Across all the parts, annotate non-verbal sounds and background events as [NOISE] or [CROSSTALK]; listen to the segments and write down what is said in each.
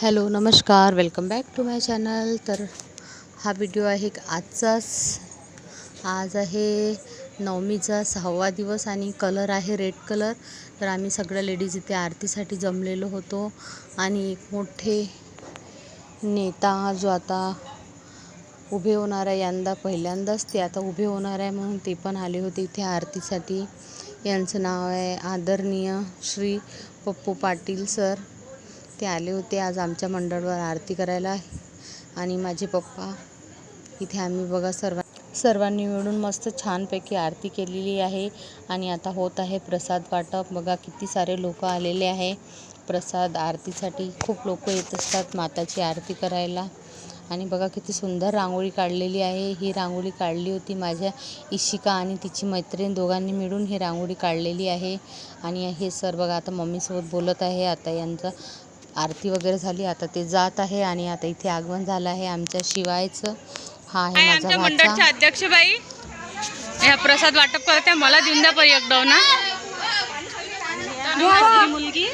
Hello नमस्कार. Welcome back to my channel तर हा व्हिडिओ आहे एक आजचाच. आज आहे नवमीचा सहावा दिवस आणि कलर आहे रेड कलर तर आम्ही सगळ्या लेडीज इथे आरतीसाठी जमलेलो होतो. आणि एक मोठे नेता जो आता उभे होणार आहे यंदा पहिल्यांदाच ते आता उभे होणार आहे म्हणून ते पण आले होते इथे आरतीसाठी. यांचं नाव आहे आदरणीय श्री पप्पू पाटील सर. ते आले होते आज आमच्या मंडळावर आरती करायला आणि माझे पप्पा इथे आम्ही बघा सर्व सर्वांनी मिळून मस्त छानपैकी आरती केलेली आहे आणि आता होत आहे प्रसाद वाटप. बघा किती सारे लोक आलेले आहे. प्रसाद आरतीसाठी खूप लोक येत असतात माताची आरती करायला. आणि बघा किती सुंदर रांगोळी काढलेली आहे. ही रांगोळी काढली होती माझ्या इशिका आणि तिची मैत्रीण दोघांनी मिळून ही रांगोळी काढलेली आहे. आणि हे सर बघा आता मम्मीसोबत बोलत आहे. आता यांचं आरती वगैरे झाली आता ते जात आहे आणि आता इथे आगमन झालं आहे. आमच्या शिवायचं हा आहे माझा आमच्या मंडळच्या भाचा अध्यक्ष बाई ह्या प्रसाद वाटप करते मला देऊन द्या परी एकदा ना. माझी मुलगी.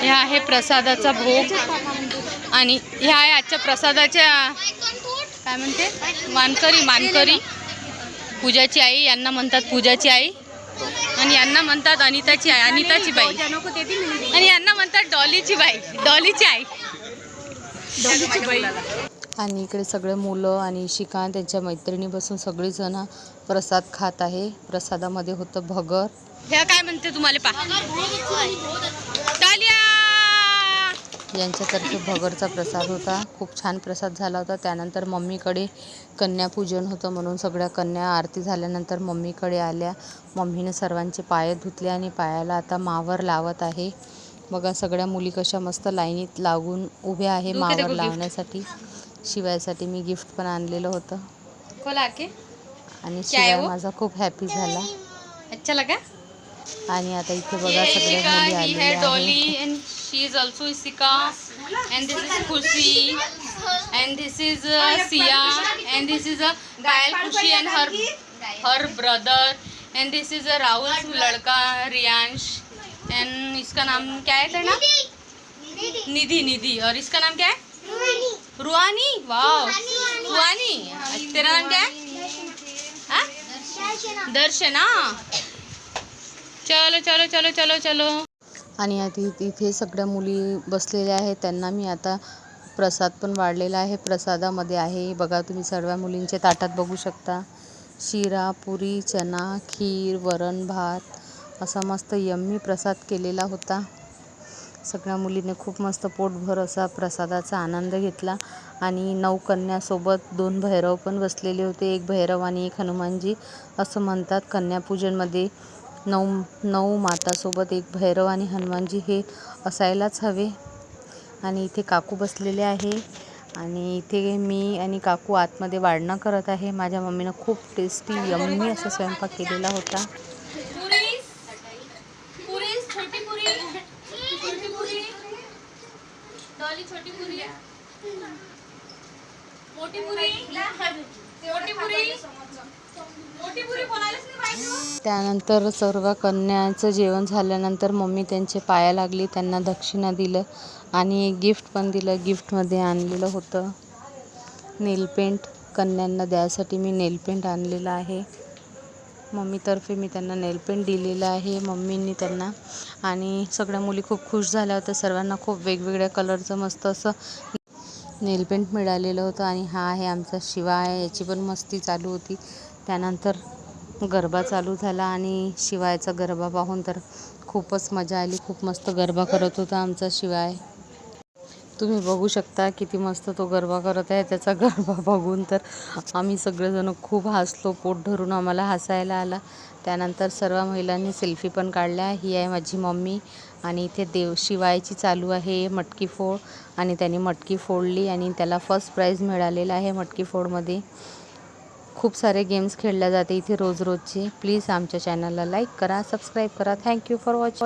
ह्या आहे प्रसादाचा भोग. आणि ह्या आहे आजच्या प्रसादाच्या काय म्हणते? मानकरी मानकरी. पूजाची आई यांना म्हणतात पूजाची आई. आणि यांना म्हणतात अनिताची आई अनिताची बाई. आणि यांना म्हणतात डॉलीची बाई डॉलीची आई. डॉलीची बाई. आणि इकडे सगळे मुलं आणि शिका त्यांच्या मैत्रिणी बसून सगळीजण प्रसाद खात आहे. प्रसादामध्ये होतं भगर. ह्या काय म्हणते तुम्हाला पा टालिया यांच्यातर्फे भगरचा प्रसाद होता. खूप छान प्रसाद झाला होता. त्यानंतर मम्मीकडे कन्यापूजन होतं म्हणून सगळ्या कन्या आरती झाल्यानंतर मम्मीकडे आल्या. मम्मीने सर्वांचे पाय धुतले आणि पायाला आता मावर लावत आहे. बघा सगळ्या मुली कशा मस्त लाईनीत लागून उभ्या आहे मावर? लावण्यासाठी. शिवायसाठी मी गिफ्ट पण आणलेलं होतं. आणि शिवाय? माझा खूप हॅपी झाला. अच्छा लगा? आणि आता इथे बघा ये सगळ्या मुली ही है आलेल्या आहेत Dolly and she is also Ishika and this is Khushi and this is Siya and this is a Payal Khushi and her her brother and this is a Rahul लड़का रियांश एंड इसका नाम क्या है तेरा? निधि। निधि और इसका नाम क्या है? रुआनी वाओ रुआनी तेरा नाम क्या है? हाँ? दर्शना। चलो चलो चलो चलो चलो. आणि आधी तिथे सगळ्या मुली बसलेल्या आहेत. त्यांना मी आता प्रसाद पण वाढलेला आहे. प्रसादामध्ये आहे. बघा तुम्ही सर्व मुलींच्या ताटात बघू शकता. शिरा पुरी चना खीर वरण भात. असा मस्त यम्मी प्रसाद केलेला होता. सगळ्या मुलीने खूप मस्त पोटभर असा प्रसादाचा आनंद घेतला. आणि नऊ कन्यासोबत दोन भैरव पण बसलेले होते. एक भैरव आणि एक हनुमानजी असं म्हणतात कन्यापूजनमध्ये. नऊ नऊ मातासोबत एक भैरव आणि हनुमानजी हे असायलाच हवे. आणि इथे काकू बसलेले आहे. आणि इथे मी आणि काकू आतमध्ये वाढणं करत आहे. माझ्या मम्मीनं खूप टेस्टी यम्मी असा स्वयंपाक केलेला होता. छोटी पुरी पुरी मोठी त्यानंतर सर्व कन्यांचं जेवण झाल्यानंतर मम्मी त्यांचे पाया लागली त्यांना दक्षिणा दिलं आणि एक गिफ्ट पण दिलं. गिफ्टमध्ये आणलेलं होतं नेलपेंट कन्यांना द्यायसाठी मी नेलपेंट आणलेलं आहे. मम्मीतर्फे मी त्यांना नेलपेंट दिलेलं आहे. मम्मींनी त्यांना आणि सगळ्या मुली खूप खुश झाल्या होत्या. सर्वांना खूप वेगवेगळ्या कलरचं मस्त असं नेलपेंट मिळालेलं होतं आणि हा आहे आमचा शिवा आहे. याची पण मस्ती चालू होती. त्यानंतर गरबा चालू झाला आणि शिवायचा गरबा पाहून तर खूपच मजा आली. खूप मस्त गरबा करत होता आमचा शिवाय. तुम्ही बघू शकता किती मस्त तो गरबा करत आहे त्याचा गरबा [LAUGHS] बघून तर आम्ही सगळेजण खूप हसलो पोट धरून आम्हाला हसायला आला. त्यानंतर सर्व महिलांनी सेल्फी पण काढल्या. ही आहे माझी मम्मी आणि इथे देव शिवायची चालू आहे मटकी फोड आणि त्याने मटकी फोडली आणि त्याला फर्स्ट प्राईज मिळालेला आहे मटकी फोडमध्ये. खूप सारे गेम्स खेळल्या जाते इथे रोज रोजचे. प्लीज आमच्या चॅनलला लाईक करा सबस्क्राईब करा. Thank you for watch